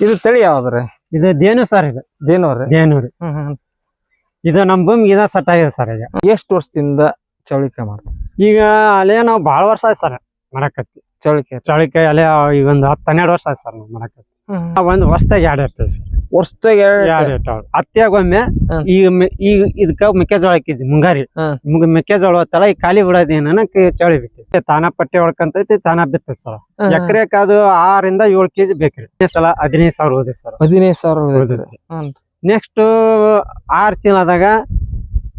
ಇದು ತಳಿ ಯಾವ್ದ್ರಿ? ಇದು ದೇನು ಸರ್ ಇದು. ದೇನವ್ರಿ? ದೇನೂರು. ಇದು ನಮ್ ಭೂಮಿ ಇದ ಸೆಟ್ ಆಗಿದೆ ಸರ್ ಈಗ. ಎಷ್ಟು ವರ್ಷದಿಂದ ಚೌಳಿಕಾಯಿ ಮಾಡ್ತೀವಿ ಈಗ ಅಲೆ ನಾವು ಬಹಳ ವರ್ಷ ಆಯ್ತು ಸರ್ ಮಾಡಕತ್ತಿ ಚೌಳಿಕಾಯಿ. ಚೌಳಿಕಾಯಿ ಅಲೆ ಈಗ ಒಂದು ಹತ್ತು ಹನ್ನೆರಡು ವರ್ಷ ಆಯ್ತು ಸರ್ ನಾವು ಮಾಡಕತ್ತಿ ಒಂದ್ ವರ್ಷದಾಗ ಎರಡು ಇರ್ತೇವೆ ಸರ್. ವರ್ಷದಾಗ ಎರಡು ಎರಡು ಇರ್ತಾವ. ಹತ್ತಿಯಾಗೊಮ್ಮೆ ಹ್ಮ್. ಈಗ ಈಗ ಇದಕ್ಕ ಮೆಕ್ಕೆಜೋಳ ಹಾಕಿದ್ವಿ ಮುಂಗಾರಿ. ಮೆಕ್ಕೆಜೋಳ ಹೊತ್ತಲ್ಲ ಈಗ ಖಾಲಿ ಬಿಡೋದೇನ ಚಳಿ ಬಿಟ್ಟು ತಾನ ಪಟ್ಟೆ ಹೊಡ್ಕಂತೈತಿ ತಾನ ಬಿತ್ತೈತಿ ಸರ್ ಎಕರೆಕ್ ಅದು ಆರಿಂದ ಏಳು ಕೆಜಿ ಬೇಕ್ರಿ. ಈ ಸಲ ಹದಿನೈದು ಸಾವಿರ ಹೋದ್ರಿ ಸರ್ ಹದಿನೈದು ಸಾವಿರ ಹೋದ್ರಿ. ನೆಕ್ಸ್ಟ್ ಆರ್ ಚೀಲದಾಗ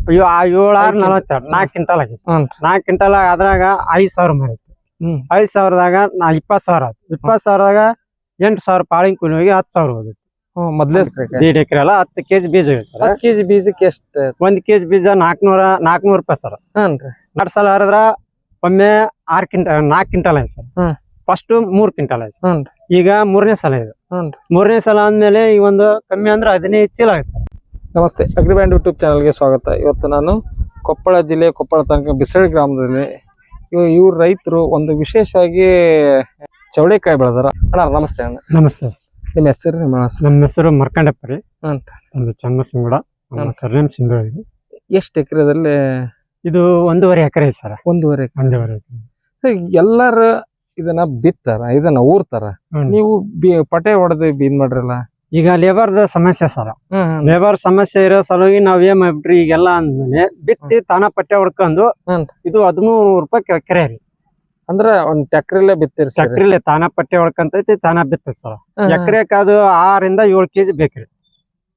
ಅಯ್ಯೋ ಆ ಏಳು ಆರ್ ನಲವತ್ತೆರಡು ನಾಲ್ಕು ಕ್ವಿಂಟಲ್ ಆಗಿತ್ತು. ನಾಲ್ಕು ಕ್ವಿಂಟಲ್ ಅದ್ರಾಗ ಐದ್ ಸಾವಿರ ಮಾಡಿತ್ತು ಐದು ಸಾವಿರದಾಗ ನಾ ಇಪ್ಪತ್ತು ಸಾವಿರ ಆಯ್ತು. ಇಪ್ಪತ್ತು ಸಾವಿರದಾಗ ಎಂಟು ಸಾವಿರ ಪಾಳಿಂಗ್ ಕೂಲಿ ಹೋಗಿ ಹತ್ತು ಸಾವಿರ ಹೋಗುತ್ತೆ. ಮೊದ್ಲೇ ದೀಡ್ ಎಕರೆ ಅಲ್ಲ ಹತ್ತು ಕೆಜಿ ಬೀಜ ಇದೆ ಸರ್. ಹತ್ತು ಕೆಜಿ ಬೀಜಕ್ಕೆ ಎಷ್ಟು? ಒಂದ್ ಕೆಜಿ ಬೀಜ ನಾಲ್ಕನೂರ ನಾಲ್ಕನೂರು ರೂಪಾಯಿ ಸರ್. ಹನ್ರಿ ಎರಡು ಸಲ ಹರಿದ್ರ ಒಮ್ಮೆ ಆರ್ ಕ್ವಿಂಟಲ್ ನಾಲ್ಕು ಕ್ವಿಂಟಲ್ ಆಯ್ತು ಸರ್. ಹ್ಮ್. ಫಸ್ಟ್ ಮೂರ್ ಕ್ವಿಂಟಲ್ ಆಯ್ತು. ಈಗ ಮೂರನೇ ಸಲ ಇದೆ. ಮೂರನೇ ಸಲ ಅಂದ್ಮೇಲೆ ಈ ಒಂದು ಕಮ್ಮಿ ಅಂದ್ರೆ ಹದಿನೈದು ಚೀಲ ಆಗುತ್ತೆ ಸರ್. ನಮಸ್ತೆ ಅಗ್ರಿಬ್ಯಾಂಡ್ ಯೂಟ್ಯೂಬ್ ಚಾನಲ್ಗೆ ಸ್ವಾಗತ. ಇವತ್ತು ನಾನು ಕೊಪ್ಪಳ ಜಿಲ್ಲೆ ಕೊಪ್ಪಳ ತಾಲೂಕಿನ ಬಿಸಳ ಗ್ರಾಮದಲ್ಲಿ ಇವ್ ಇವ್ರ ರೈತರು ಒಂದು ವಿಶೇಷವಾಗಿ ಚೌಳಿಕಾಯಿ ಬೆಳೆದಾರ ಅಣ್ಣ ನಮಸ್ತೆ ಅಣ್ಣ. ನಮಸ್ತೆ. ನಿಮ್ಮ ಹೆಸರು ನಿಮ್ಮ ಹೆಸರು ನಮ್ಮ ಹೆಸರು ಮರ್ಕಂಡಪ್ಪ ರೀ. ಹ್ಮ್. ಒಂದು ಚನ್ನಸಿಂಗಡ. ನಮ್ಮ. ಸರ್ನೇಮ್ ಎಷ್ಟು ಎಕರೆದಲ್ಲಿ? ಇದು ಒಂದೂವರೆ ಎಕರೆ ಸರ್. ಒಂದೂವರೆ ಒಂದೂವರೆ ಎಕರೆ. ಎಲ್ಲಾರ ಇದನ್ನ ಬಿತ್ತಾರ ಇದನ್ನ ಊರ್ತಾರ? ನೀವು ಪಟೆ ಹೊಡೆದು ಬೀದ್ ಮಾಡ್ರಲ್ಲ? ಈಗ ಲೇಬರ್ದ ಸಮಸ್ಯೆ ಸರ್. ಲೇಬರ್ ಸಮಸ್ಯೆ ಇರೋ ಸಲುವಾಗಿ ನಾವ್ ಏನ್ ಮಾಡ್ಬಿಟ್ರಿ ಈಗೆಲ್ಲ ಅಂದ್ಮೇಲೆ ಬಿತ್ತಿ ತಾನ ಪಟ್ಟೆ ಹೊಡ್ಕೊಂಡು ಇದು ಹದಿಮೂರು ರೂಪಾಯಿ ಎಕರೆ ರೀ. ಅಂದ್ರ ಒಂದ್ ಟ್ಯಾಕ್ರಿಲ್ಲೇ ಬಿತ್ತಿರಿ ಸರ್ ತಾನ ಪಟ್ಟಿ ಹೊಡ್ಕಂತೈತಿ ತಾನ ಬಿತ್ತೈತಿ ಸರ್ ಎಕರೆಕ್ ಅದು ಆರಿಂದ ಏಳು ಕೆಜಿ ಬೇಕ್ರಿ.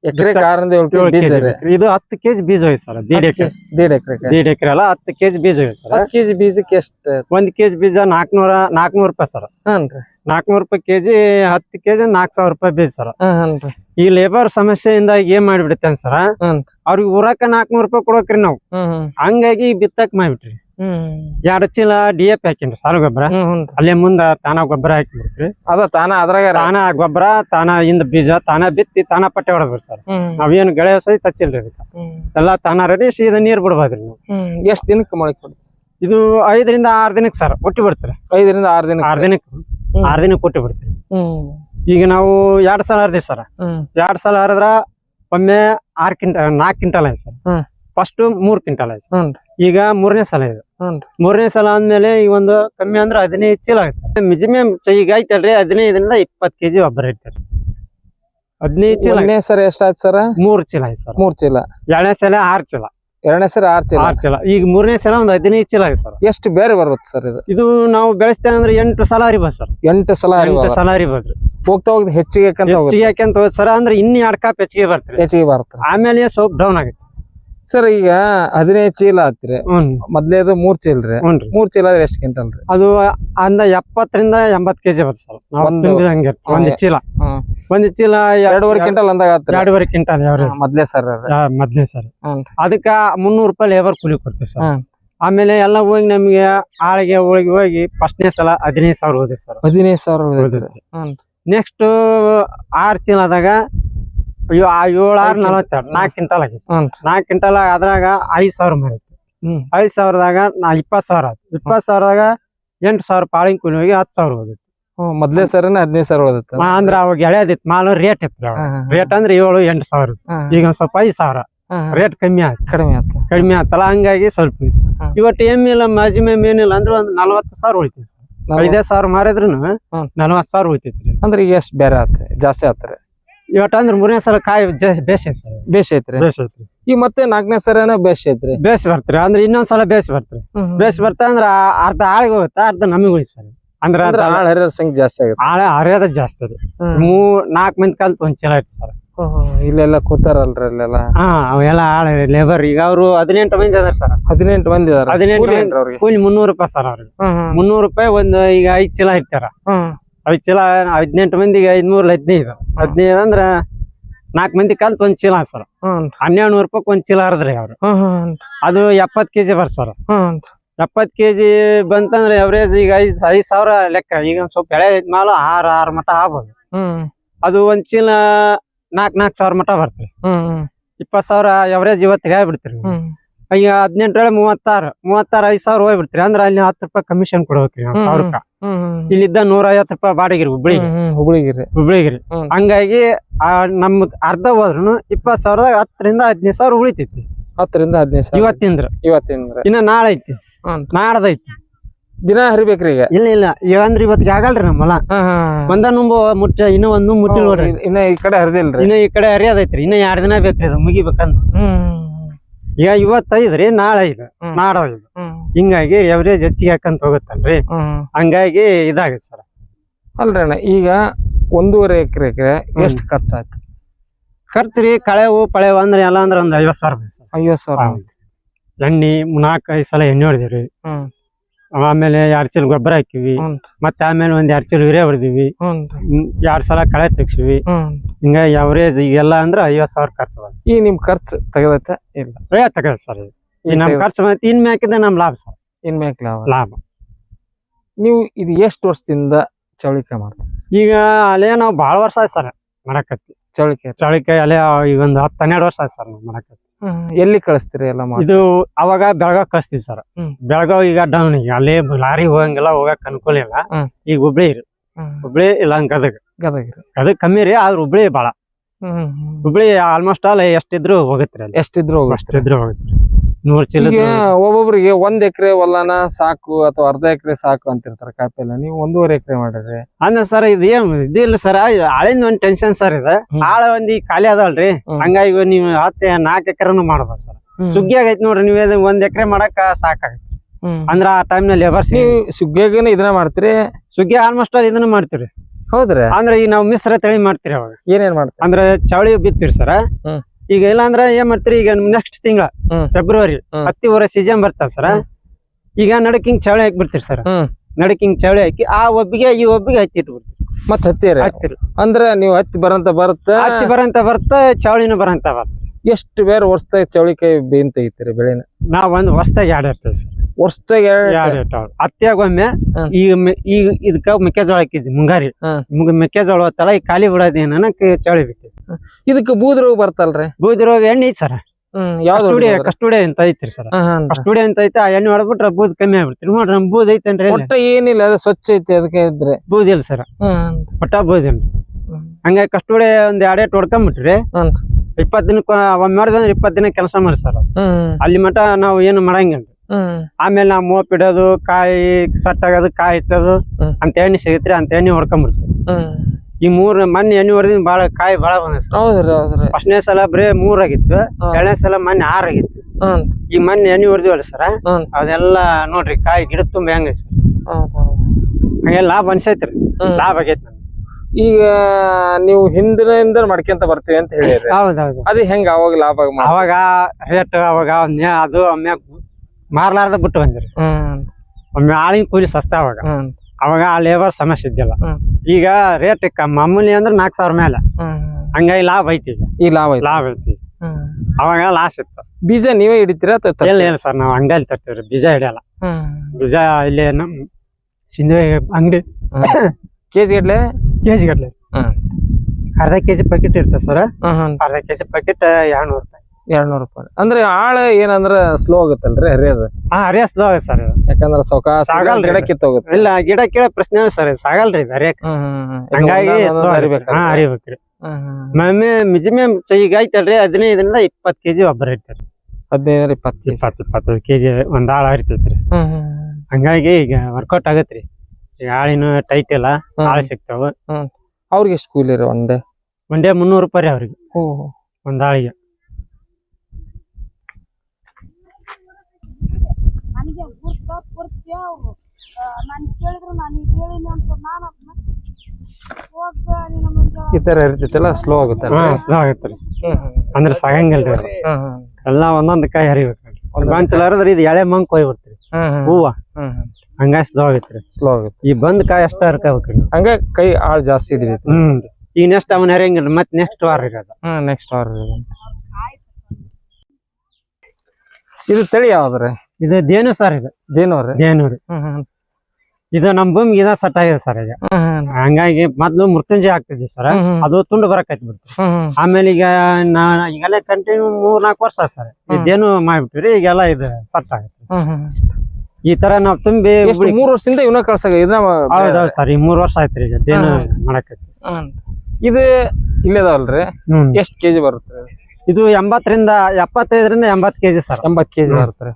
ಎಕರೆ ಏಳು ಏಳು ಕೆಜಿ ಬೇಕ್ರಿ. ಇದು ಹತ್ತು ಕೆಜಿ ಬೀಜ ಹೋಯ್ತು ಸರ್ ದೀಡ್ ಎಕರೆ. ದೀಡ್ ಎಕರೆ ದೀಡ್ ಎಕರೆ ಅಲ್ಲ ಹತ್ತು ಕೆಜಿ ಬೀಜ ಹೋಯ್ತು ಸರ್. ಹತ್ತು ಕೆಜಿ ಬೀಜಕ್ಕೆ ಎಷ್ಟ್? ಒಂದ್ ಕೆಜಿ ಬೀಜ ನಾಲ್ಕನೂರ ನಾಲ್ಕನೂರು ರೂಪಾಯಿ ಸರ್. ಹನ್ರಿ. ನಾಲ್ಕನೂರು ರೂಪಾಯಿ ಕೆಜಿ ಹತ್ತು ಕೆಜಿ ನಾಲ್ಕು ಸಾವಿರ ರೂಪಾಯಿ ಬೀಜ ಸರ್. ಹನ್ರಿ. ಈ ಲೇಬರ್ ಸಮಸ್ಯೆಯಿಂದ ಏನ್ ಮಾಡ್ಬಿಡ್ತೇನ್ ಸರ್? ಹ್ಮ್. ಅವ್ರಿಗೆ ಊರಾಕ ನಾಲ್ಕನೂರು ರೂಪಾಯಿ ಕೊಡಕ್ರಿ ನಾವು. ಹ್ಮ್ ಹ್ಮ್. ಹಂಗಾಗಿ ಬಿತ್ತಕ್ ಮಾಡ್ಬಿಟ್ರಿ. ಎರಡ್ ಚೀಲ ಡಿ ಎಫ್ ಹಾಕಿನ್ರಿ ಸಾಲ ಗೊಬ್ಬರ. ಅಲ್ಲೇ ಮುಂದ ತಾನ ಗೊಬ್ಬರ ಹಾಕಿಬಿಡ್ರಿ ಅದ ತಾನ ಅದ್ರಾಗ ತಾನ ಗೊಬ್ಬರ ತಾನ ಇಂದ ಬೀಜ ತಾನ ಬಿತ್ತಿ ತಾನ ಪಟ್ಟೆ ಹೊಡೆದ್ರಿ ಸರ್. ನಾವೇನ್ ಗೆಳೆಯ ಸಹಿತ ಹಚ್ಚಿಲ್ರಿ ಎಲ್ಲ ಹ್ಮ್. ಎಲ್ಲಾ ತಾನ ರೆಡಿ ಸೀದಾ ನೀರ್ ಬಿಡ್ಬೋದ್ರಿ ನೀವು. ಎಷ್ಟ್ ದಿನಕ್ಕೆ ಮೊಳಕೆ ಕೊಡ್ತೀರಿ ಇದು ಐದರಿಂದ ಆರ್ ದಿನಕ್ಕೆ ಸರ್ ಕೊಟ್ಟು ಬಿಡ್ತಾರೆ. ಐದರಿಂದ ಆರ್ ದಿನ ಆರ್ ದಿನಕ್ಕೆ. ಆರ್ ದಿನಕ್ಕೆ ಕೊಟ್ಟು ಬಿಡ್ತೀರಿ. ಈಗ ನಾವು ಎರಡ್ ಸಲ ಹರಿದ್ವಿ ಸರ್. ಎರಡ್ ಸಲ ಹರಿದ್ರ ಒಮ್ಮೆ ಆರ್ ಕ್ವಿಂಟಲ್ ನಾಲ್ಕು ಕ್ವಿಂಟಲ್ ಆಯ್ತು ಸರ್. ಫಸ್ಟ್ ಮೂರ್ ಕ್ವಿಂಟಲ್ ಆಯ್ತು. ಈಗ ಮೂರನೇ ಸಲ ಇದು. ಮೂರನೇ ಸಲ ಅಂದ್ಮೇಲೆ ಈ ಒಂದು ಕಮ್ಮಿ ಅಂದ್ರೆ ಹದಿನೈದು ಚೀಲ ಆಯ್ತು ಮಿಜಿಮಮ್ ಈಗ ಐತಲ್ರಿ ಹದಿನೈದರಿಂದ ಇಪ್ಪತ್ತು ಕೆಜಿ ಒಬ್ಬರ ಇರ್ತಾರೆ. ಹದಿನೈದು ಚೀಲ ಸರ್ ಸರಿ ಎಷ್ಟಾಯ್ತು ಸರ್? ಮೂರ್ ಚೀಲ ಆಯ್ತು ಸರ್. ಮೂರ್ ಚೀಲ. ಎರಡನೇ ಸಲ ಆರ್ ಚೀಲ. ಎರಡನೇ ಸಲ ಆರ್ ಚೀಲ. ಆರ್ ಚೀಲ. ಈಗ ಮೂರನೇ ಸಲ ಒಂದು ಹದಿನೈದು ಚೀಲ ಆಯ್ತು ಸರ್. ಎಷ್ಟು ಬೇರೆ ಬರುತ್ತೆ ಸರ್ ಇದು? ಇದು ನಾವು ಬೆಳೆಸ್ತೇವೆ ಅಂದ್ರೆ ಎಂಟು ಸಲ ಹರಿಬೋದು ಸರ್. ಎಂಟು ಸಲ ಎಂಟು. ಸಲ ಹರಿಬೋದ್ರಿ ಹೋಗ್ತಾ ಹೋಗ್ತಾ ಹೆಚ್ಚಿಗೆ ಹೆಚ್ಚಿಗೆ ಯಾಕೆಂತ ಹೋದ್ ಸರ್ ಅಂದ್ರೆ ಇನ್ನು ಎರಡು ಕಾಪ್ ಹೆಚ್ಚಿಗೆ ಬರ್ತದೆ. ಹೆಚ್ಚಿಗೆ ಬರುತ್ತೆ ಆಮೇಲೆ ಸ್ವಲ್ಪ ಡೌನ್ ಆಗುತ್ತೆ. ಸರ್ ಈಗ ಹದಿನೈದು ಚೀಲ ಆತ್ರಿ ಮೊದ್ಲೇದು ಮೂರ್ ಚೀಲ ರೀ. ಮೂರ್ ಚೀಲ ಆದ್ರೆ ಎಷ್ಟು ಕ್ವಿಂಟಲ್ ರೀ? ಅದು ಅಂದ ಎಪ್ಪತ್ತರಿಂದ ಎಂಬತ್ ಕೆಜಿ ಬರ್ತದೆ ಸರ್. ನಾವು ಒಂದು- ತುಂಬಿದಂಗೆ ಇರ್ತದೆ. ಒಂದು ಹಾ, ಚೀಲ. ಒಂದ್ ಒಂದು ಚೀಲ ಎ- ಎರಡೂವರೆ ಕ್ವಿಂಟಲ್ ಅಂದಾಗ ಆತ್ರಿ. ಎರಡೂವರೆ ಕ್ವಿಂಟಲ್ ಮೊದ್ಲೇ ಸರ್ ಮೊದ್ಲೇ ಸರ್. ಅದಕ್ಕ ಮುನ್ನೂರು ರೂಪಾಯಿ ಲೇಬರ್ ಕೂಲಿ ಕೊಡ್ತೀವಿ ಸರ್. ಹ್ಮ್. ಆಮೇಲೆ ಎಲ್ಲ ಹೋಗಿ ನಮ್ಗೆ ಆಳಿಗೆ ಹೋಗಿ ಹೋಗಿ ಫಸ್ಟ್ನೇ ಸಲ ಹದಿನೈದು ಸಾವಿರ ಹೋದೆ ಸರ್. ಹದಿನೈದು ಸಾವಿರ. ನೆಕ್ಸ್ಟ್ ಆರ್ ಚೀಲದಾಗ ಅಯ್ಯೋ ಆ ಏಳು ಆರ್ ಐದ್ ನಲವತ್ತೆರಡು ನಾಲ್ಕು ಕ್ವಿಂಟಲ್ ಆಗಿತ್ತು ನಾಲ್ಕ್ ಕ್ವಿಂಟಲ್ ಅದ್ರಾಗ ಐದ್ ಸಾವಿರ ಮಾಡಿತ್ತು ಹ್ಮ್. ಐದ್ ಸಾವಿರದಾಗ ನಾ ಇಪ್ಪತ್ತು ಸಾವಿರ ಆಯ್ತು. ಇಪ್ಪತ್ತು ಸಾವಿರದಾಗ ಎಂಟು ಸಾವಿರ ಪಾಳಿಂಗ್ ಕೂಲಿ ಹೋಗಿ ಹತ್ತು ಸಾವಿರ ಹೋಗಿತ್ತು ಮೊದ್ಲೇ ಸರಿನ ಹದಿನೈದು ಸಾವಿರ ಹೋಗುತ್ತೆ ಅಂದ್ರೆ ಅವಾಗ ಎಳೆದಿತ್ತು ಮಾಲು ರೇಟ್ ಇತ್ತು ರೇಟ್ ಅಂದ್ರೆ ಏಳು ಎಂಟು ಸಾವಿರ ಈಗ ಒಂದ್ ಸ್ವಲ್ಪ ಐದು ಸಾವಿರ. ರೇಟ್ ಕಮ್ಮಿ ಆಯ್ತು. ಕಡಿಮೆ ಆಯ್ತು. ಕಡಿಮೆ ಆಯ್ತಲ್ಲ ಹಂಗಾಗಿ ಸ್ವಲ್ಪ. ಇವತ್ತು ಏನಿಲ್ಲ ಮೇಮ್ ಏನಿಲ್ಲ ಅಂದ್ರೆ ಒಂದ್ ನಲವತ್ತು ಸಾವಿರ ಉಳಿತೈತಿ ಸರ್. ಐದೇ ಸಾವಿರ ಮಾರಿದ್ರು. ನಲವತ್ತು ಸಾವಿರ ಉಳಿತೈತ್ರಿ ಅಂದ್ರೆ ಈಗ ಎಷ್ಟು ಬೇರೆ ಆತ್ರಿ? ಜಾಸ್ತಿ ಆತ್ರಿ? ಇವತ್ತು ಅಂದ್ರೆ ಮೂರನೇ ಸಲ ಕಾಯಿ ಬೇಸ್ ಐತಿ ಸರ್. ಬೇಷ್ ಐತ್ರಿ? ಬೇಸ್ ಐತ್ರಿ. ಈಗ ಮತ್ತೆ ನಾಲ್ಕನೇ ಸರಿನ ಬೇಸ್ ಐತ್ರಿ? ಬೇಸ್ ಬರ್ತೀರಿ. ಅಂದ್ರೆ ಇನ್ನೊಂದ್ ಸಲ ಬೇಸ್ ಬರ್ತೀರಿ. ಬೇಸ್ ಬರ್ತಾ ಅಂದ್ರೆ ಅರ್ಧ ಆಳಿಗೆ ಹೋಗುತ್ತೆ ಅರ್ಧ ನಮಗೆ ಉಳಿಸ್ತಾರೆ ಸರ್. ಅಂದ್ರ ಅಂದ್ರೆ ಆಳ ಸಂಖ್ಯೆ ಜಾಸ್ತಿ ಆಗುತ್ತೆ. ಆಳ ಹರಿಯೋದ ಜಾಸ್ತಿ ರೀ. ಮೂರ್ ನಾಲ್ಕು ಮಂದಿ ಕಲ್ತ್ ಒಂದ್ ಚೀಲ ಐತಿ ಸರ್. ಇಲ್ಲೆಲ್ಲ ಕೂತಾರಲ್ರಿ ಇಲ್ಲೆಲ್ಲ ಹಾ ಅವೆಲ್ಲ ಆಳ ಲೇಬರ್ ಈಗ ಅವರು ಹದಿನೆಂಟು ಮಂದಿ ಅದಾರ ಸರ್. ಹದಿನೆಂಟು ಮಂದಿ ಇದಾರ ಹದಿನೆಂಟು ಕೂಲಿ ಮುನ್ನೂರು ರೂಪಾಯಿ ಸರ್ ಅವ್ರಿಗೆ. ಮುನ್ನೂರು ರೂಪಾಯಿ ಒಂದ್ ಈಗ ಐದ್ ಚೀಲ ಇರ್ತಾರ ಐದ್ ಚೀಲ ಹದಿನೆಂಟು ಮಂದಿಗೆ ಐದ್ನೂರ ಹದಿನೈದು ಹದಿನೈದು ಅಂದ್ರ ನಾಲ್ಕ್ ಮಂದಿ ಕಲ್ತ್ ಒಂದ್ ಚೀಲ ಸರ್ ಹನ್ನೆರಡು ನೂರು ರೂಪಾಯಿ ಒಂದ್ ಚೀಲ ಹರಿದ್ರಿ ಅವ್ರು. ಅದು ಎಪ್ಪತ್ ಕೆಜಿ ಬರ್ ಸರ್ ಎಪ್ಪತ್ ಕೆಜಿ ಬಂತಂದ್ರೆ ಎವರೇಜ್ ಈಗ ಐದ್ ಐದ್ ಸಾವಿರ ಲೆಕ್ಕ. ಈಗ ಒಂದ್ ಸ್ವಲ್ಪ ಎಳೆ ಮಾಲ ಆರ್ ಆರ್ ಮಟ ಆಗ್ಬೋದು. ಅದು ಒಂದ್ ಚೀಲ ನಾಲ್ಕ್ ನಾಲ್ಕ್ ಸಾವಿರ ಮಟ ಬರ್ತೀರಿ. ಇಪ್ಪತ್ ಸಾವಿರ ಎವರೇಜ್ ಇವತ್ತಿಗೆ ಆಗ್ಬಿಡ್ತೀರಿ. ಈಗ ಹದಿನೆಂಟರೊಳಗೆ ಮೂವತ್ತಾರು. ಮೂವತ್ತಾರು ಐದು ಸಾವಿರ ಹೋಗ್ಬಿಡ್ತೀರಿ. ಅಂದ್ರೆ ಅಲ್ಲಿ ಹತ್ತು ರೂಪಾಯಿ ಕಮಿಷನ್ ಕೊಡ್ಬೇಕ್ರಿ ಸಾವಿರ ರೂಪಾಯಿ. ಇಲ್ಲಿದ್ದ ನೂರ ಐವತ್ತು ರೂಪಾಯಿ ಬಾಡಿಗೆ ಹುಬ್ಳಿಗೆ ಹುಬ್ಳಿಗಿರಿ ಹುಬ್ಳಿಗಿರಿ. ಹಂಗಾಗಿ ನಮ್ ಅರ್ಧ ಹೋದ್ರು ಇಪ್ಪತ್ ಸಾವಿರದಾಗ ಹತ್ತರಿಂದ ಹದಿನೈದು ಸಾವಿರ ಉಳಿತೈತಿ. ಹತ್ತರಿಂದ ಹದಿನೈದು ಸಾವಿರ. ಇವತ್ತಿಂದ್ರ. ಇವತ್ತಿಂದ್ರ. ಇನ್ನ ನಾಳೆ ಐತಿ. ನಾಡ್ದೈತಿ. ದಿನ ಹರಿಬೇಕ್ರಿ ಈಗ. ಇಲ್ಲ ಇಲ್ಲ. ಈಗ ಅಂದ್ರೆ ಇವತ್ತಿಗೆ ಆಗಲ್ರಿ ನಮ್ಮಲ್ಲ. ಒಂದ ನುಂಬು ಮುಟ್ಟ ಇನ್ನು ಒಂದು ಮುಟ್ಟಿ ನೋಡ್ರಿ. ಇನ್ನ ಈ ಕಡೆ ಹರಿದಿಲ್ರಿ. ಇನ್ನ ಈ ಕಡೆ ಹರಿಯೋದೈತ್ರಿ. ಇನ್ನ ಎರಡ್ ದಿನ ಬೇಕ್ರಿ ಅದು ಮುಗಿಬೇಕಂತ ಈಗ ಇವತ್ತೈದ್ರಿ ನಾಳೆ ಐದು ನಾಡೋ ಐದು ಹಿಂಗಾಗಿ ಎವರೇಜ್ ಹೆಚ್ಚಿಗೆ ಹಾಕಂತ ಹೋಗುತ್ತಲ್ರಿ? ಹಂಗಾಗಿ ಇದಾಗೈತೆ ಸರ್. ಅಲ್ರಿ ಅಣ್ಣ ಈಗ ಒಂದೂವರೆ ಎಕರೆಗೆ ಎಷ್ಟು ಖರ್ಚಾಯ್ತು? ಖರ್ಚು ರೀ ಕಳೆವು ಪಳೆವು ಅಂದ್ರೆ ಎಲ್ಲ ಅಂದ್ರೆ ಒಂದು ಐವತ್ ಸಾವಿರ ರೂಪಾಯಿ ಸರ್. ಐವತ್ ಸಾವಿರ ಎಣ್ಣೆ ನಾಲ್ಕೈದು ಸಲ ಎಣ್ಣೆ ಹೊಡೆದಿವ್ರಿ. ಆಮೇಲೆ ಎರಡ್ ಚೀಲ ಗೊಬ್ಬರ ಹಾಕಿವಿ. ಮತ್ತೆ ಆಮೇಲೆ ಒಂದ್ ಎರಡ್ ಚೀಲ ಯೂರಿಯಾ ಹೊಡೆದಿವಿ. ಎರಡ್ ಸಲ ಕಳೆ ತೆಗ್ಸಿವಿ. ಹಿಂಗ ಎವರೇಜ್ ಈಗೆಲ್ಲ ಅಂದ್ರೆ ಐವತ್ ಸಾವಿರ ಖರ್ಚು ಈ ನಿಮ್ ಖರ್ಚು ತೆಗೆದೈತೆ? ಇಲ್ಲ. ಏ ತಗೋ ಸರ್. ಈ ನಮ್ ಖರ್ಚು ಮತ್ತೆ ಇನ್ ಮ್ಯಾಕಿದ ನಮ್ ಲಾಭ ಸರ್. ಇನ್ಮೇಕ್ ಲಾಭ. ಲಾಭ. ನೀವು ಇದು ಎಷ್ಟು ವರ್ಷದಿಂದ ಚೌಳಿಕಾಯಿ ಮಾಡ್ತೀವಿ ಈಗ ಅಲೆ ನಾವು ಬಹಳ ವರ್ಷ ಆಯ್ತು ಸರ್ ಮಾಡಕತ್ತಿ ಚೌಳಿಕಾಯಿ. ಚೌಳಿಕಾಯಿ ಅಲೆ ಈಗ ಒಂದು ಹತ್ತು ಹನ್ನೆರಡು ವರ್ಷ ಆಯ್ತು ಸರ್ ನಾವು ಮಾಡಕತ್ತಿ ಎಲ್ಲಿ ಕಳಿಸ್ತೀರಿ ಎಲ್ಲ ಇದು ಅವಾಗ ಬೆಳಗಾವ್ ಕಳಿಸ್ತೀವಿ ಸರ್. ಹ್ಮ್. ಬೆಳಗಾವ್ ಈಗ ಡೌನ್ ಈಗ ಅಲ್ಲೇ ಲಾರಿ ಹೋಗಂಗಿಲ್ಲ ಹೋಗಕ್ ಅನುಕೂಲ ಇಲ್ಲ. ಹ್ಮ್. ಈಗ ಹುಬ್ಳಿ ರೀ ಹುಬ್ಳಿ ಇಲ್ಲ ಹಂಗ್ ಗದಗ. ಗದಗಿರಿ. ಗದಗ ಕಮ್ಮಿ ರೀ ಆದ್ರ ಹುಬ್ಳಿ ಬಾಳ. ಹ್ಮ್ ಹುಬ್ಳಿ ಆಲ್ಮೋಸ್ಟ್ ಆಲ್ ಎಷ್ಟಿದ್ರು ಹೋಗತ್ರಿ ಅಲ್ಲಿ. ಎಷ್ಟಿದ್ರು ಹೋಗಷ್ಟ್ರಿ ಹೋಗುತ್ತೆ ಹೋಗತ್ರಿ. ನೂರ್ ಚೀಲ ಈಗ ಒಬ್ಬೊಬ್ರಿಗೆ ಒಂದ್ ಎಕರೆ ಹೊಲನ ಸಾಕು ಅಥವಾ ಅರ್ಧ ಎಕರೆ ಸಾಕು ಅಂತಿರ್ತಾರ ಎಲ್ಲ ನೀವು ಒಂದೂವರೆ ಎಕರೆ ಮಾಡಿರಿ ಅಂದ್ರೆ ಸರ್ ಇದು ಏನ್ ಇದಿಲ್ಲ ಸರ್ ಆಳಿಂದ ಒಂದ್ ಟೆನ್ಷನ್ ಸರ್ ಇದೆ. ಆಳ ಒಂದ್ ಈಗ ಖಾಲಿ ಅದಾವಲ್ರಿ. ಹ್ಮ್. ಹಂಗಾಗಿ ನೀವು ಹತ್ತೆ ನಾಲ್ಕು ಎಕರೆನು ಮಾಡ್ಬೋದು ಸರ್. ಸುಗ್ಗಿ ಆಗೈತಿ ನೋಡ್ರಿ ನೀವ್ ಒಂದ್ ಎಕರೆ ಮಾಡಕ್ ಸಾಕಾಗೈತಿ. ಅಂದ್ರ ಆ ಟೈಮ್ನಲ್ಲಿ ಲೇಬರ್ಸ್ ನೀವು ಸುಗ್ಗಿಯಾಗನ ಇದನ್ನ ಮಾಡ್ತೀರಿ? ಸುಗ್ಗಿ ಆಲ್ಮೋಸ್ಟ್ ಅಲ್ಲಿ ಇದನ್ನ ಮಾಡ್ತೀರಿ ಹೌದ್ರಿ. ಅಂದ್ರೆ ಈಗ ನಾವು ಮಿಶ್ರ ತಳಿ ಮಾಡ್ತೀರಿ ಅವಾಗ. ಏನೇನ್ ಮಾಡ್ತೀವಿ ಅಂದ್ರೆ ಚವಳಿ ಬಿತ್ತೀರಿ ಸರ್. ಈಗ ಇಲ್ಲ ಅಂದ್ರೆ ಏನ್ ಮಾಡ್ತೀರಿ? ಈಗ ನೆಕ್ಸ್ಟ್ ತಿಂಗಳ ಫೆಬ್ರವರಿ ಹತ್ತಿವರೆ ಹತ್ತಿ ಊರ ಸೀಸನ್ ಬರ್ತದ ಸರ್ ಈಗ ನಡಕ್ ಹಿಂಗ್ ಚವಳಿ ಹಾಕಿ ಬಿಡ್ತೀರಿ ಸರ್ ನಡಕಿಂಗ್ ನಡಕ್ ಹಿಂಗ್ ಚವಳಿ ಹಾಕಿ ಆ ಒಬ್ಬಿಗೆ ಈ ಒಬ್ಬಿಗೆ ಹತ್ತಿ ಇಟ್ಬಿಡ್ತೀರಿ ಮತ್ ಹತ್ತಿರ? ಹತ್ತಿರಿ. ಅಂದ್ರ ನೀವು ಹತ್ತಿ ಬರಂತ ಬರುತ್ತ? ಹತ್ತಿ ಬರಂತ ಬರ್ತಾ ಚವಳಿನೂ ಬರಂತ ಬರ್ತ ಎಷ್ಟು ಬೇರೆ ವರ್ಷದಾಗ ಚೌಳಿಕಾಯಿ ಬೇನ್ ತೆಗಿತೀರಿ ಬೆಳೆನ? ನಾವ್ ಒಂದ್ ವರ್ಷದಾಗ ಎರಡ್ ಇರ್ತೇವೆ ಸರ್ ವರ್ಷದಾಗ ಎರಡ್ ಎರಡು ಒಮ್ಮೆ ಹ್ಮ್. ಈಗ ಮೆ- ಈಗ ಇದಕ್ಕ ಮೆಕ್ಕೆಜೋಳ ಹಾಕಿದ್ವಿ ಮುಂಗಾರಿ. ಹ್ಮ್. ಮುಗ ಮೆಕ್ಕೆಜೋಳ ಹೊತ್ತಲ್ಲ ಈಗ ಖಾಲಿ ಬಿಡೋದೇನ ಚಳಿ ಬಿಟ್ಟು. ಇದಕ್ಕೆ ಬೂದ್ ರೋಗ ಬರ್ತಲ್ರಿ? ಬೂದಿರೋ ಎಣ್ಣೆ ಐತಿ ಸರ್. ಹ್ಮ್ ಯಾವ್ದು ಕಸ್ತೂಡಿ ಹೊಡ್ಯೋದ್ರಿ? ಕಸ್ತೂಡಿ ಅಂತ ಐತ್ರಿ ಸರ್. ಹಾ, ಹಾ. ಕಸ್ತೂಡಿ ಅಂತ ಐತೆ ಆ ಎಣ್ಣೆ ಹೊಡೆದ್ಬಿಟ್ರೆ ಬೂದ್ ಕಮ್ಮಿ ಆಗ್ಬಿಡ್ತೀರಿ ನೋಡ್ರಿ ನಮ್ ಬೂದ್ ಐತೇನ್ರಿ ಇಲ್ಲಿ? ಒಟ್ಟ ಏನಿಲ್ಲ ಅದು ಸ್ವಚ್ಛ ಐತಿ ಅದಕ್ಕೆ ಇದ್ರೆ. ಬೂದ್ ಇಲ್ಲ ಸರ್. ಹ್ಮ್ ಒಟ್ಟ ಬೂದ್ ಇಲ್ಲ. ಹ್ಮ್. ಹಂಗಾಗಿ ಒಂದ್ ಎರಡೇಟ್ ಹೊಡ್ಕೊಂಬಿಟ್ರಿ ಹ್ಮ್. ದಿನಕ್ಕ ಒಮ್ಮೆ ಮಾಡಿದ್ರೆ ಇಪ್ಪತ್ ದಿನ ಕೆಲಸ ಮಾಡಿ ಸರ್. ಹ್ಮ್ ಅಲ್ಲಿ ಮಟ ನಾವು ಏನು ಮಾಡಂಗಿಲ್ಲ. ಆಮೇಲೆ ನಾವು ಮೋಪ್ ಇಡೋದು ಕಾಯಿ ಸಟ್ ಆಗೋದು ಕಾಯಿ ಹಚ್ಚೋದು. ಅಂತ ಎಣ್ಣೆ ಸಿಗತ್ರಿ ಅಂತ ಎಣ್ಣೆ ಹೊಡ್ಕೊಂಡ್ಬಿಡ್ತೀವಿ ಈ ಮೂರ್ ಮೊನ್ನೆ ಎಣ್ಣೆ ಹೊಡೆದಿನ ಬಾಳ ಕಾಯಿ ಬಹಳ ಬಂದ್ರೆ ಫಸ್ಟ್ನೇ ಸಲ ಬರೀ ಮೂರ್ ಆಗಿತ್ತು. ಎರಡನೇ ಸಲ ಮೊನ್ನೆ ಆರ್ ಆಗಿತ್ತು. ಈ ಮೊನ್ನೆ ಎಣ್ಣೆ ಹೊಡೆದಿವಲ್ಲ ಸರ್. ಅದೆಲ್ಲ ನೋಡ್ರಿ ಕಾಯಿ ಗಿಡ ತುಂಬ ಹೆಂಗ ಸರ್ ಹೌದ್ ಹೌದ್. ಹಂಗೆ ಲಾಭ ಅನ್ಸೈತ್ರಿ ಲಾಭ ಆಗೈತಿ ಈಗ ನೀವು ಹಿಂದಿನಿಂದ ಮಾಡ್ಕೊಂತ ಬರ್ತೀವಿ ಅಂತ ಹೇಳಿರಿ ಹೌದೌದು ಅದು ಹೆಂಗ ಅವಾಗ ಲಾಭ ಅವಾಗ ರೇಟ್ ಅವಾಗ ಅದು ಒಮ್ಮೆ ಮಾರ್ಲಾರ್ದ ಬಿಟ್ಟು ಬಂದಿರಿ. ಒಮ್ಮೆ ಆಳಿನ ಕೂಲಿ ಸಸ್ತ ಅವಾಗ. ಅವಾಗ ಆ ಲೇಬರ್ ಸಮಸ್ಯೆ ಇದ್ದಿಲ್ಲ. ಈಗ ರೇಟ್ ಮಾಮೂಲಿ ಅಂದ್ರೆ ನಾಲ್ಕು ಸಾವಿರ ಮೇಲೆ. ಹಂಗಾಗಿ ಲಾಭ ಐತಿ ಈಗ. ಈ ಲಾಭ ಲಾಭ ಐತಿ. ಅವಾಗ ಲಾಸ್ ಇತ್ತು. ಬೀಜ ನೀವೇ ಹಿಡಿತೀರಾ? ಇಲ್ಲ ಇಲ್ಲ ಸರ್ ನಾವು ಅಂಗಡಿಯಲ್ಲಿ ತರ್ತೀವ್ರಿ. ಬೀಜ ಹಿಡಿಯಲ್ಲ. ಬೀಜ ಇಲ್ಲಿ ನಮ್ ಸಿಂಧು ಅಂಗಡಿ. ಕೆಜಿ ಗಡ್ಲೆ ಕೆಜಿ ಗಟ್ಲೆ ಹ್ಮ್. ಅರ್ಧ ಕೆಜಿ ಪ್ಯಾಕೆಟ್ ಇರ್ತದೆ ಸರ್. ಅರ್ಧ ಕೆಜಿ ಪ್ಯಾಕೆಟ್ ಎರಡ್ನೂರು ರೂಪಾಯಿ. ಎರಡ್ನೂರು ರೂಪಾಯಿ. ಅಂದ್ರೆ ಆಳ ಏನಂದ್ರ ಸ್ಲೋ ಆಗುತ್ತಲ್ರಿ ಹರಿಯೋದು? ಹಾ ಅರಿಯಸ್ಲೋ ಸರ್ ಇದು. ಯಾಕಂದ್ರ ಸೌಕಾಸ ಸಾಗಲ್ರಿ ಗಿಡ. ಕಿತ್ತೋಗುತ್ತೆ. ಇಲ್ಲ ಗಿಡ ಕೇಳೋ ಪ್ರಶ್ನೆ ಸರ್ ಸಾಗಲ್ರಿ ಇದು ಅರಿಯಕ್ ಹ್ಮ್ ಹ್ಮ್ ಹ್ಮ್. ಈಗ ಹಂಗಾಗಿ ಒಂದೊಂದ್ slow ಒಂದೊಂದ್ ಆಗುತ್ತೆ. ಹರಿಬೇಕಲ್ರಿ? ಹಾ ಹರಿಬೇಕ್ರಿ ಹ್ಮ್ ಹ್ಮ್. ಮಮ್ಮಿ ಮಿಜಿಮಮ್ ಈಗ ಐತಲ್ರಿ ಹದಿನೈದರಿಂದ ಇಪ್ಪತ್ತು ಕೆಜಿ ಒಬ್ಬರ ಇರ್ತಾರೆ ಹದಿನೈದರ ಇಪ್ಪತ್ತು ಕೆಜಿ. ಇಪ್ಪತ್ತು ಇಪ್ಪತ್ತೈದು ಕೆಜಿ ಒಂದ್ ಆಳ ಹರಿತೈತ್ರಿ. ಹ್ಮ್ ಹ್ಮ್ ಹಂಗಾಗಿ ಈಗ ವರ್ಕೌಟ್ ಆಗತ್ರಿ. ಈಗ ಆಳಿನ ಟೈಟ್ ಇಲ್ಲ ಹ್ಮ್. ಆಳ ಸಿಗ್ತಾವ. ಅವ್ರಿಗೆ ಸ್ಕೂಲ್ ಕೂಲಿ ರೀ ಡೇ ಒಂದೇ ಮುನ್ನೂರು ರೂಪಾಯಿ ರೀ ಅವ್ರಿಗೆ. ಒಂದ್ ಆಳಿಗೆ ಗುರ್ತ ಗುರ್ತಿಗೆ ಅವರು ನಾನು ಕೇಳಿದ್ರು ನಾನು ಈಗ ಹೇಳಿನಿ ಅಂತ ನಾನು ಅದನ್ನ ಹೋಗ ನಿನ್ನ ಈ ತರ ಇರ್ತೈತಲ್ಲ ಸ್ಲೋ ಆಗುತ್ತಲ್ಲ ಹಾ ಸ್ಲೋ ರೀ. ಅಂದ್ರೆ ಸಾಗಂಗಿಲ್ರಿ ರೀ ಎಲ್ಲ ಒಂದೊಂದು ಕಾಯಿ ಹರಿಬೇಕ್ರಿ ಒಂದ್ಸಲ ಹರಿದ್ರೆ ಇದು ಎಳೆ ಮಂಕ್ ಹೋಗ್ಬಿಡ್ತೀರಿ ಹೂವ. ಹಂಗಾಗಿ ಸ್ಲೋ ಆಗುತ್ತೆ ಸ್ಲೋ ಆಗುತ್ತೆ. ಈ ಬಂದ್ ಕಾಯಿ ಅಷ್ಟ ಹರ್ಕೋಬೇಕ್ರಿ ನಾವು. ಹಂಗ ಕೈ ಆಳ್ ಜಾಸ್ತಿ ಹಿಡಿದೈತಿ ಹ್ಮ್ ಈಗ ನೆಕ್ಸ್ಟ್ ಅವನ್ ಹರಿಯಂಗಿಲ್ಲ ಮತ್ ನೆಕ್ಸ್ಟ್ ವಾರ ಇರೋದು ಹ್ಮ್ ನೆಕ್ಸ್ಟ್ ವಾರ ಇದು ತಳಿ ಯಾವ್ದ್ರಿ ಇದು ದೇನು ಸರ್ ಇದು. ದೇನವ್ರಿ ದೇನೂರಿ. ಹ್ಮ್ ಹ್ಮ್ ಇದು ನಮ್ ಭೂಮಿ ಇದ ಸಟ್ ಆಗಿದೆ ಸರ್ ಈಗ. ಹ್ಮ್ ಹಂಗಾಗಿ ಮೊದ್ಲು ಮೃತ್ಯುಂಜಯ ಆಗ್ತಿದ್ವಿ ಸರ್. ಹ್ಮ್ ಹ್ಮ್. ಅದು ತುಂಡು ಬರಕೈತಿ ಬಿಡ್ತು ಹ್ಮ್ ಹ್ಮ್. ಆಮೇಲೆ ಈಗ ನಾ ಈಗೆಲ್ಲ ಕಂಟಿನ್ಯೂ ಮೂರ್ ನಾಲ್ಕು ವರ್ಷ ಸರ್. ಇದೇನು ಮಾಡ್ಬಿಟ್ಟಿರಿ ಈಗೆಲ್ಲ ಇದು ಸಟ್ ಆಗುತ್ತೆ. ಹ್ಮ್ ಹ್ಮ್. ಈ ತರ ನಾವ್ ತುಂಬಿ ಎಷ್ಟು ಮೂರ್ ವರ್ಷದಿಂದ ಇವನ್ನ ಕಳ್ಸಾಗ ಇದನ್ನ ಹೌದೌದು ಸರ್ ಈ ಮೂರ್ ವರ್ಷ ಆಯ್ತ್ರಿ ಈಗ ದೇನು ಮಾಡಕೈತಿ ಹ್ಮ್. ಇದು ಇಲ್ಲದಲ್ರಿ ಹ್ಮ್. ಎಷ್ಟ್ ಕೆಜಿ ಬರುತ್ತೆ? ಇದು ಎಂಬತ್ತರಿಂದ ಎಪ್ಪತ್ತೈದರಿಂದ ಎಂಬತ್ತು ಕೆಜಿ ಸರ್. ಎಂಬತ್ ಕೆಜಿ ಬರುತ್ತೆ.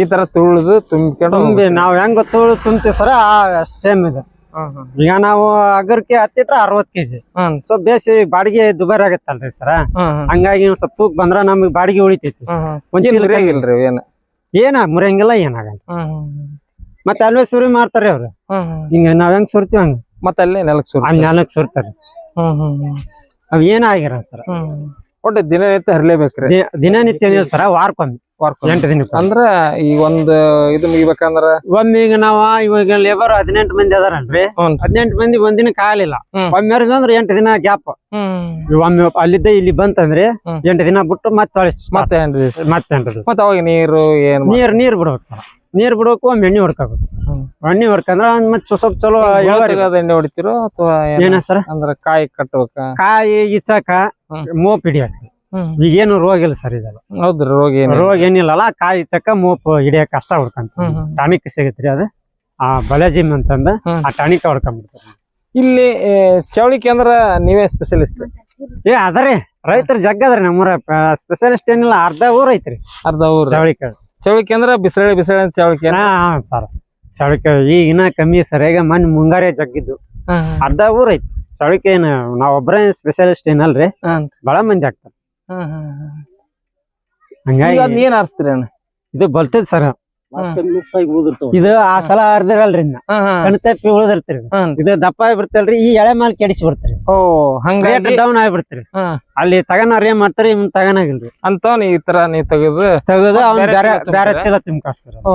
ಈ ತರ ತುಳಿದು ತುಂಬಿಕೊಂಡು ತುಂಬಿ ನಾವ್ ಹೆಂಗ್ ಗೊತ್ತು ತುಂಬ್ತೀವಿ ಸರ ಸೇಮ್ ಇದೆ. ಈಗ ನಾವು ಅಗರ್ಕೆ ಹತ್ತಿಟ್ರ ಅರವತ್ ಕೆಜಿ. ಸೊ ಬೇಸಿ ಬಾಡಿಗೆ ದುಬಾರಿ ಆಗತ್ತಲ್ರಿ ಸರ. ಹಂಗಾಗಿ ಒಂದ್ ಸ್ವಲ್ಪ ತೂಕ ಬಂದ್ರ ನಮ್ಗೆ ಬಾಡಿಗೆ ಉಳಿತೈತಿ. ಏನ್ ಮುರಿಯಾಗಿಲ್ರಿ ಏನ್? ಏನ ಮುರಿಯಂಗಿಲ್ಲ ಏನಾಗಲ್ಲ ಮತ್ತೆ ಅಲ್ವೇ ಸುರಿ ಮಾಡ್ತಾರ್ರಿ ಅವ್ರು. ಹಿಂಗ ನಾವ್ ಹೆಂಗ್ ಸುರ್ತೀವಿ ಹಂಗ? ಮತ್ತೆ ಅಲ್ಲೇ ನೆಲಕ್ ಸುರ್ ಅಲ್ಲಿ ನೆಲಕ್ ಸುರ್ತಾರೆ. ಅವ್ ಏನಾಗಿರ ಸರ್. ಒಟ್ಟು ದಿನನಿತ್ಯ ಹರಿಲೇಬೇಕ್ರಿ. ದಿನನಿತ್ಯ ಏನಿಲ್ಲ ಸರ ವಾರಕ್ಕೊಮ್ಮೆ. ಎಂಟು ದಿನ ಅಂದ್ರ ಈ ಒಂದ್ ಇದು ಮುಗಿಬೇಕಂದ್ರ ಒಮ್ಮೆ ಈಗ ನಾವ ಇವಾಗ ಲೇಬರ್ ಹದಿನೆಂಟು ಮಂದಿ ಅದಾರಲ್ರಿ. ಹದಿನೆಂಟು ಮಂದಿ ಒಂದಿನ ಕಾಲಿಲ್ಲ. ಒಮ್ಮೆ ಅಂದ್ರೆ ಎಂಟು ದಿನ ಗ್ಯಾಪ್. ಒಮ್ಮೆ ಅಲ್ಲಿದ್ದ ಇಲ್ಲಿ ಬಂತಂದ್ರೆ. ಎಂಟು ದಿನ ಬಿಟ್ಟು ಮತ್ತೆ. ಮತ್ತೆ ಮತ್ತೆ ಎಂಟು ಮತ್ತೆ ಅವಾಗ ನೀರು ಏನ್ ನೀರ್ ನೀರ್ ಬಿಡ್ಬೇಕು ಸರ್. ನೀರ್ ಬಿಡೋಕು ಒಮ್ಮೆ ಎಣ್ಣೆ ಹೊಡ್ಕೋಬೇಕು. ಎಣ್ಣೆ ಹೊಡ್ಕಂದ್ರ ಮತ್ತೆ ಸ್ವಲ್ಪ ಚಲೋ ಎಣ್ಣೆ ಹೊಡಿತಿರೋ ಅಥವಾ ಏನ ಸರ್? ಅಂದ್ರ ಕಾಯಿ ಕಟ್ಟಬೇಕ ಕಾಯಿ ಇಚ್ಚಾಕ. ಮೋಪ್ ಹಿಡಿಯಕ. ಈಗೇನು ರೋಗ ಇಲ್ಲ ಸರ್ ಇದೆಲ್ಲ. ಹೌದ್ರಿ ರೋಗ ಏನು ರೋಗ ಏನಿಲ್ಲಲ್ಲ ಕಾಯಿ ಇಚ್ಚಾಕ ಮೋಪ್ ಹಿಡಿಯಕ್ ಕಷ್ಟ ಹೊಡ್ಕಂತ. ಟಾನಿಕ್ ಸಿಗತ್ರಿ ಅದು. ಆ ಬಲಜಿಮ್ ಅಂತಂದ. ಆ ಟಾನಿಕ್ ಹೊಡ್ಕೊಂಡ್ಬಿಡ್ತಾರೆ ಇಲ್ಲಿ ಚೌಳಿ ಕೇಂದ್ರ ಅಂದ್ರ ನೀವೇ ಸ್ಪೆಷಲಿಸ್ಟ್? ಏ ಅದರಿ ರೈತರು ಜಗ್ಗದ್ರಿ ನಮ್ಮೂರ ಸ್ಪೆಷಲಿಸ್ಟ್ ಏನಿಲ್ಲ ಅರ್ಧ ಊರ್ ಐತ್ರಿ. ಅರ್ಧ ಊರ್ ಚವಳಿಕೆ ಚವಳಿಕೆ ಅಂದ್ರ ಬಿಸಿಳೆ ಬಿಸಿಳೆ ಚೌಳಿಕೆ ಹಾ ಸರ್. ಚೌಳಿಕೆ ಈಗ ಇನ್ನ ಕಮ್ಮಿ ಸರ್ ಈಗ ಮೊನ್ನೆ ಮುಂಗಾರೆ ಜಗ್ಗಿದ್ದು. ಅರ್ಧ ಊರ್ ಐತಿ. ಚೌಳಿಕೆ ಏನ ನಾವ್ ಒಬ್ರೇ ಸ್ಪೆಷಲಿಸ್ಟ್ ಏನಲ್ರಿ. ಬಹಳ ಮಂದಿ ಆಗ್ತಾರ. ಹಂಗಾಗಿ ಏನ್ ಆರಿಸ್ತೀರಿ ಅಣ್ಣ? ಇದು ಬಲ್ತದ ಸರ್. ಮಿಸ್ ಆಗಿ ಉಳಿದಿರ್ತಾವ ಇದು ಆ ಸಲ ಹರಿದಿರಲ್ರಿ ಕಣ್ತಪ್ಪಿ ಉಳಿದಿರ್ತೀರಿ. ಇದು ದಪ್ಪ ಆಗಿಬಿಡ್ತಲ್ರಿ ಈ ಎಳೆ ಮಾಲ್ ಕೆಡಿಸಿ ಬಿಡ್ತೀರಿ. ಓ ರೇಟ್ ಡೌನ್ ಆಗಿಬಿಡ್ತೀರಿ. ಅಲ್ಲಿ ತಗನಾರ ಏನ್ ಮಾಡ್ತಾರಿ ಇವ್ನ ತಗನಾಗಿಲ್ರಿ. ಅಂತ ನೀ ಈ ತರ ನೀ ತೆಗೆದು ತೆಗೆದು ಅವ್ನ ಬೇರೆ ಬೇರೆ ಚೀಲ ಓ.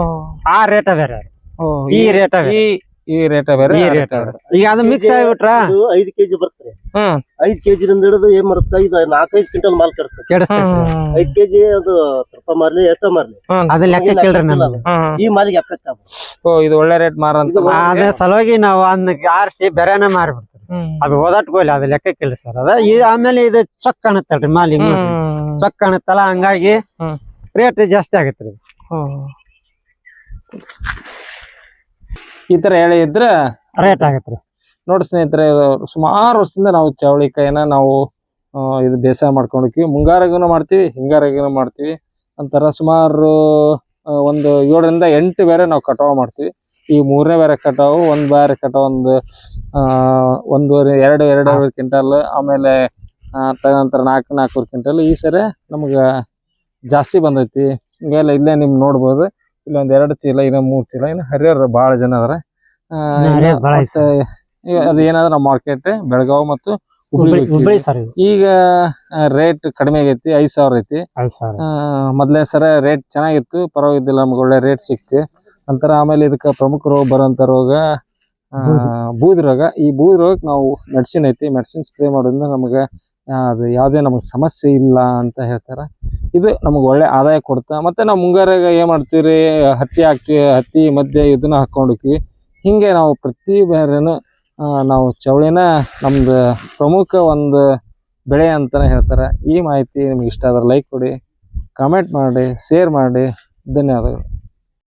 ಆ ರೇಟ ಬೇರೆ ಓ, ಈ ರೇಟ ಬೇರೆ ಈ ಈ ರೇಟ್ ಬೇರೆ ಈ ರೇಟ ಈಗ ಅದು ಮಿಕ್ಸ್ ಆಗಿಬಿಟ್ರ? ಇದು ಐದು ಕೆಜಿ ಬರ್ತದೆ. ಹ್ಮ್. ಐದ್ ಕೆಜಿ ದಿಂದ ಹಿಡಿದು ಏನ್ ಮಾಡುತ್ತೆ ಇದು ನಾಲ್ಕೈದು ಕ್ವಿಂಟಲ್ ಮಾಲ್ ಕೆಡಿಸ್ತದೆ. ಕೆಡಿಸ್ತೈತಿ. ಐದ್ ಕೆಜಿ ಅದು ತುಪ್ಪ ಮಾರ್ಲಿ ಎಷ್ಟ ಮಾರ್ಲಿ. ಅದ ಲೆಕ್ಕ ಕೇಳ್ರಿ ನಮ್ಗೆ ಈ ಮಾಲಿಗೆ ಎಫೆಕ್ಟ್ ಆಗುತ್ತೆ. ಓ ಇದು ಒಳ್ಳೆ ರೇಟ್ ಮಾರಂತ ಅದೇ ಅದ್ರ ಸಲುವಾಗಿ ನಾವು ಅದನ್ನ ಆರಿಸಿ ಬೇರೆನೆ ಮಾರ್ಬಿಡ್ತೀವಿ. ಅದು ಓದಾಟ್ಕೋಲಿ ಲೆಕ್ಕ ಕೇಳಿ ಸರ್. ಅದ ಈ ಆಮೇಲೆ ಇದು ಚೊಕ್ ಕಾಣುತ್ತಲ್ರಿ ಮಾಲಿ. ಚೊಕ್ ಕಾಣುತ್ತಲ್ಲ ಹಂಗಾಗಿ ಹ್ಮ್. ರೇಟ್ ಜಾಸ್ತಿ ಆಗತ್ರಿ ಈ ತರ ಎಳೆ ಇದ್ರೆ ರೇಟ್ ಆಗತ್ರಿ ನೋಡಿ ಸ್ನೇಹಿತರೆ ಸುಮಾರು ವರ್ಷದಿಂದ ನಾವು ಚವಳಿಕಾಯಿನ ನಾವು ಇದು ಬೇಸಾಯ ಮಾಡ್ಕೊಂಡಿರ್ತೀವಿ ಮುಂಗಾರಿಗೂ ಮಾಡ್ತೀವಿ ಹಿಂಗಾರಿಗೂ ಮಾಡ್ತೀವಿ. ಒಂಥರ ಸುಮಾರು ಒಂದು ಏಳರಿಂದ ಎಂಟು ಬೇರೆ ನಾವು ಕಟಾವು ಮಾಡ್ತೀವಿ. ಈ ಮೂರನೇ ಬೇರೆ ಕಟಾವು ಒಂದು ಬಾರಿ ಕಟಾವು ಒಂದು ಒಂದೂವರೆ ಎರಡು ಎರಡೂವರೆ ಕ್ವಿಂಟಲ್ ಆಮೇಲೆ ತದನಂತರ ನಾಲ್ಕು ನಾಲ್ಕೂವರೆ ಕ್ವಿಂಟಲ್ ಈ ಸರಿ ನಮ್ಗೆ ಜಾಸ್ತಿ ಬಂದೈತಿ. ಹಿಂಗೆಲ್ಲ ಇಲ್ಲೇ ನಿಮ್ಗೆ ನೋಡ್ಬೋದು. ಇಲ್ಲೊಂದ್ ಎರಡು ಚೀಲ ಇನ್ನ ಮೂರ್ ಚೀಲ ಇನ್ನ ಹರಿಯರ್ ಬಹಳ ಜನ ಅದರ. ಅದು ಏನಾದ್ರ ಮಾರ್ಕೆಟ್ ಬೆಳಗಾವ್ ಮತ್ತು ಹುಬ್ಳಿ ಈಗ ರೇಟ್ ಕಡಿಮೆ ಆಗೈತಿ ಐದ್ ಸಾವಿರ ಐತಿ. ಮೊದ್ಲೇ ಸರ ರೇಟ್ ಚೆನ್ನಾಗಿತ್ತು ಪರವಾಗಿದ್ದಿಲ್ಲ ನಮ್ಗೆ ಒಳ್ಳೆ ರೇಟ್ ಸಿಕ್ತಿ. ನಂತರ ಆಮೇಲೆ ಇದಕ್ಕೆ ಪ್ರಮುಖ ರೋಗ ಬರುವಂತ ರೋಗ. ಬೂದಿ. ರೋಗ. ಈ ಬೂದಿ ರೋಗಕ್ಕೆ ನಾವು ಮೆಡಿಸಿನ್ ಐತಿ ಮೆಡಿಸಿನ್ ಸ್ಪ್ರೇ ಮಾಡೋದ್ರಿಂದ ನಮಗೆ ಅದು ಯಾವುದೇ ನಮಗೆ ಸಮಸ್ಯೆ ಇಲ್ಲ ಅಂತ ಹೇಳ್ತಾರೆ. ಇದು ನಮಗೆ ಒಳ್ಳೆ ಆದಾಯ ಕೊಡ್ತಾ ಮತ್ತು ನಾವು ಮುಂಗಾರಾಗ ಏನು ಮಾಡ್ತೀವಿ ಹತ್ತಿ ಹಾಕ್ತೀವಿ, ಹತ್ತಿ ಮಧ್ಯೆ ಇದನ್ನ ಹಾಕೊಂಡಿರ್ತೀವಿ. ಹೀಗೆ ನಾವು ಪ್ರತಿ ಬೇರೆನೂ ನಾವು ಚವಳಿನ ನಮ್ದು ಪ್ರಮುಖ ಒಂದು ಬೆಳೆ ಅಂತಲೇ ಹೇಳ್ತಾರೆ. ಈ ಮಾಹಿತಿ ನಿಮ್ಗೆ ಇಷ್ಟ ಆದರೆ ಲೈಕ್ ಕೊಡಿ ಕಮೆಂಟ್ ಮಾಡಿ ಶೇರ್ ಮಾಡಿ. ಧನ್ಯವಾದಗಳು.